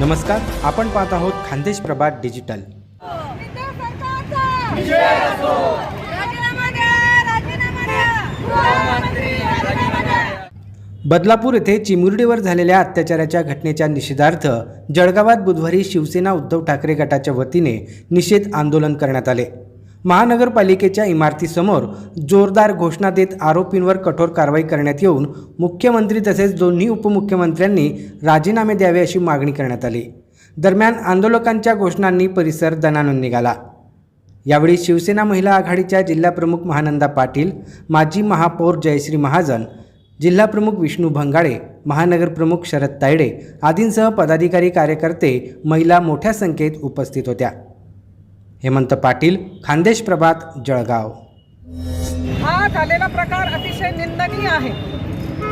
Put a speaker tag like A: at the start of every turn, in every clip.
A: नमस्कार आपण पाहत आहोत खानदेश प्रभात डिजिटल. बदलापूर येथे चिमुरडीवर झालेल्या अत्याचाराच्या घटनेच्या निषेधार्थ जळगावात बुधवारी शिवसेना उद्धव ठाकरे गटाच्या वतीने निषेध आंदोलन करण्यात आले. महानगरपालिकेच्या इमारतीसमोर जोरदार घोषणा देत आरोपींवर कठोर कारवाई करण्यात येऊन मुख्यमंत्री तसेच दोन्ही उपमुख्यमंत्र्यांनी राजीनामे द्यावे अशी मागणी करण्यात आली. दरम्यान आंदोलकांच्या घोषणांनी परिसर दणानून निघाला. यावेळी शिवसेना महिला आघाडीच्या जिल्हाप्रमुख महानंदा पाटील माजी महापौर जयश्री महाजन जिल्हाप्रमुख विष्णू भंगाळे महानगरप्रमुख शरद तायडे आदींसह पदाधिकारी कार्यकर्ते महिला मोठ्या संख्येत उपस्थित होत्या. हेमंत पाटील खानदेश प्रभात जळगाव.
B: हा झालेला प्रकार अतिशय निंदनीय आहे.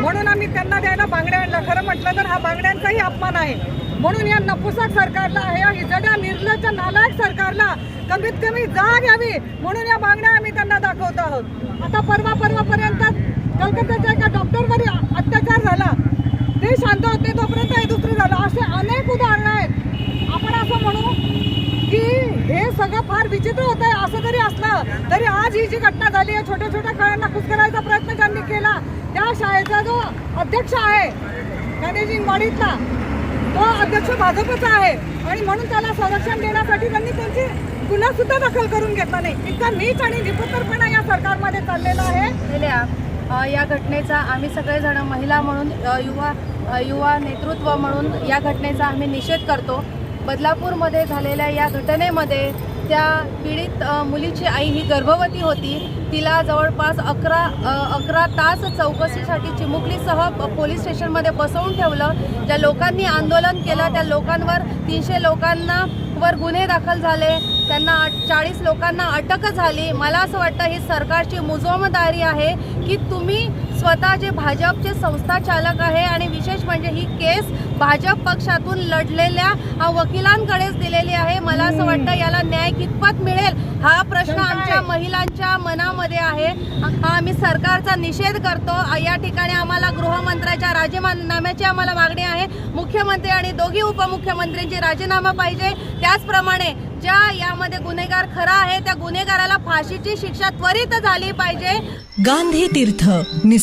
B: म्हणून आम्ही त्यांना द्यायला बांगड्या आणल्या. खरं म्हटलं तर हा बांगड्यांचाही अपमान आहे. म्हणून या नपुसक सरकारला या हिजड्या निर्लज्ज नालायक सरकारला कमीत कमी जाग यावी. म्हणून या बांगड्या आम्ही त्यांना दाखवत आहोत. आता परवा परवापर्यंत कलकत्ताच्या एका डॉक्टरवरी अत्याचार झाला ते शांत होते तोपर्यंत हे दुसरं झालं असे अनेक उदाहरणं आहेत आपण असं म्हणू की हे सगळं फार विचित्र होत आहे असं जरी असलं तरी आज ही जी घटना झाली आहे छोट्या छोट्या खेळांना कुस्करायचा प्रयत्न ज्यांनी केला त्या शाळेचा जो अध्यक्ष आहे मॅनेजिंग बॉडीतला तो अध्यक्ष भाजपचा आहे. आणि म्हणून त्याला संरक्षण देण्यासाठी त्यांनी त्यांची गुन्हा सुद्धा दाखल करून घेतला नाही. इतका नीच आणि निपुतरपणा या सरकारमध्ये चाललेला आहे.
C: या घटनेचा आम्ही सगळेजण महिला म्हणून युवा युवा नेतृत्व म्हणून या घटनेचा आम्ही निषेध करतो. बदलापूरमध्ये झालेल्या या घटनेमध्ये त्या पीडित मुलीची आई ही गर्भवती होती. तिला जवळपास अकरा अकरा तास चौकशीसाठी चिमुकलीसह पोलीस स्टेशनमध्ये बसवून ठेवलं. ज्या लोकांनी आंदोलन केलं त्या लोकांवर तीनशे लोकांना वर गुन्हे दाखल झाले. त्यांना चाळीस लोकांना अटक झाली. मला असं वाटतं ही सरकारची मुजोमदारी आहे की तुम्ही स्वतः जे भाजपचे संस्था चालक आहे आणि विशेष म्हणजे ही केस भाजप पक्षातून लढलेल्या वकिलांकडेच दिलेली आहे. मला असं वाटतं याला न्याय कितपत मिळेल हा प्रश्न आमच्या महिलांच्या मनामध्ये आहे. हा आम्ही सरकारचा निषेध करतो. या ठिकाणी आम्हाला गृहमंत्र्याच्या राजीनाम्याची आम्हाला मागणी आहे. मुख्यमंत्री आणि दोघी उपमुख्यमंत्र्यांची राजीनामा पाहिजे. त्याचप्रमाणे ज्या यामध्ये गुन्हेगार खरा आहे त्या गुन्हेगाराला फाशीची शिक्षा त्वरित झाली पाहिजे.
D: गांधी तीर्थ